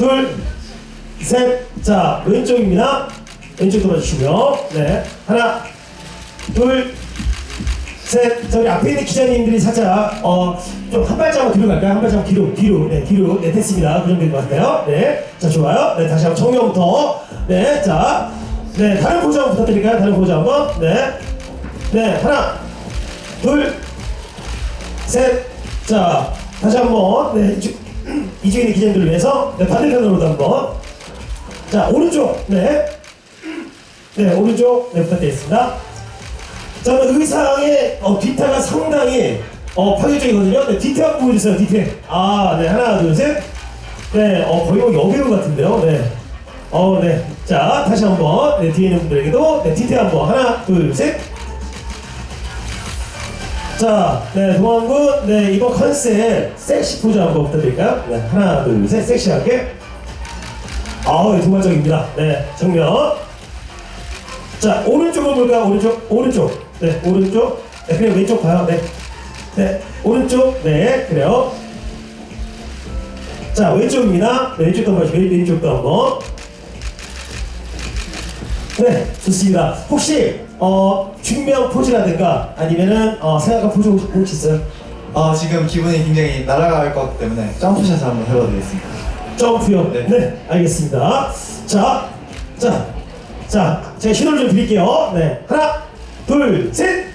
둘, 셋. 자, 왼쪽입니다. 왼쪽 돌아주시고요. 네. 하나, 둘, 셋. 저기 앞에 있는 기자님들이 살짝, 어, 좀 한 발자국 뒤로 갈까요? 한 발자국 뒤로, 뒤로. 네, 뒤로. 네, 됐습니다. 그 정도인 것 같아요. 네. 자, 좋아요. 네, 다시 한번 정면부터. 네, 자. 네, 다른 포즈 한번 부탁드릴까요? 다른 포즈 한번. 네. 네, 하나, 둘, 셋. 자, 다시 한번. 네, 이쪽, 이쪽에 있는 기자님들을 위해서. 네, 반대편으로도 한번. 자, 오른쪽. 네. 네, 오른쪽. 네, 부탁드리겠습니다. 자, 의상의 어, 뒤태가 상당히 어, 파격적이거든요. 네, 뒤태 한번 보여주세요, 뒤태. 아, 네, 하나, 둘, 셋. 네, 어, 거의 뭐 여배우 같은데요. 네. 어, 네. 자, 다시 한 번. 네, 뒤에 있는 분들에게도. 네, 뒤태 한 번. 하나, 둘, 셋. 자, 네, 동안군. 네, 이번 컨셉 섹시 포즈 한번 부탁드릴까요? 네, 하나, 둘, 셋. 섹시하게. 아우, 네, 도발적입니다. 네, 정면. 자, 오른쪽으로 볼까요? 오른쪽, 오른쪽. 네, 오른쪽. 네, 그냥 왼쪽 봐요. 네. 네, 오른쪽. 네, 그래요. 자, 왼쪽입니다. 네, 왼쪽도 한번, 왼, 왼쪽도 한번. 네, 좋습니다. 혹시, 어, 준비한 포즈라든가 아니면은, 어, 생각한 포즈 혹시, 혹시 있어요? 아 지금 기분이 굉장히 날아갈 것 같기 때문에 점프샷을 한번 해봐드리겠습니다. 점프요. 네. 네. 알겠습니다. 자, 자, 자, 제가 신호를 좀 드릴게요. 네, 하나, 둘, 셋.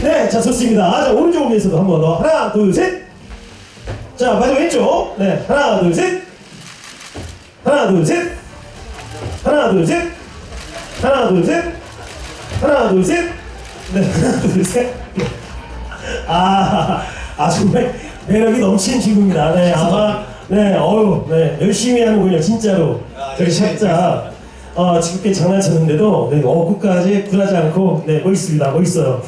네, 자, 좋습니다. 자, 오른쪽 위에서도 한번 더. 하나, 둘, 셋. 자, 마지막 왼쪽. 네, 하나, 둘, 셋. 하나, 둘, 셋. 하나, 둘, 셋. 하나, 둘, 셋. 하나, 둘, 셋. 네, 하나, 둘, 셋. 아, 아 정말 매력이 넘치는 친구입니다. 네, 아마 네, 어유, 네, 열심히 하는군요, 진짜로. 아, 되게 열심히 살짝 어, 지금께 장난쳤는데도 네, 어, 끝까지 굴하지 않고 네, 멋있습니다, 멋있어요.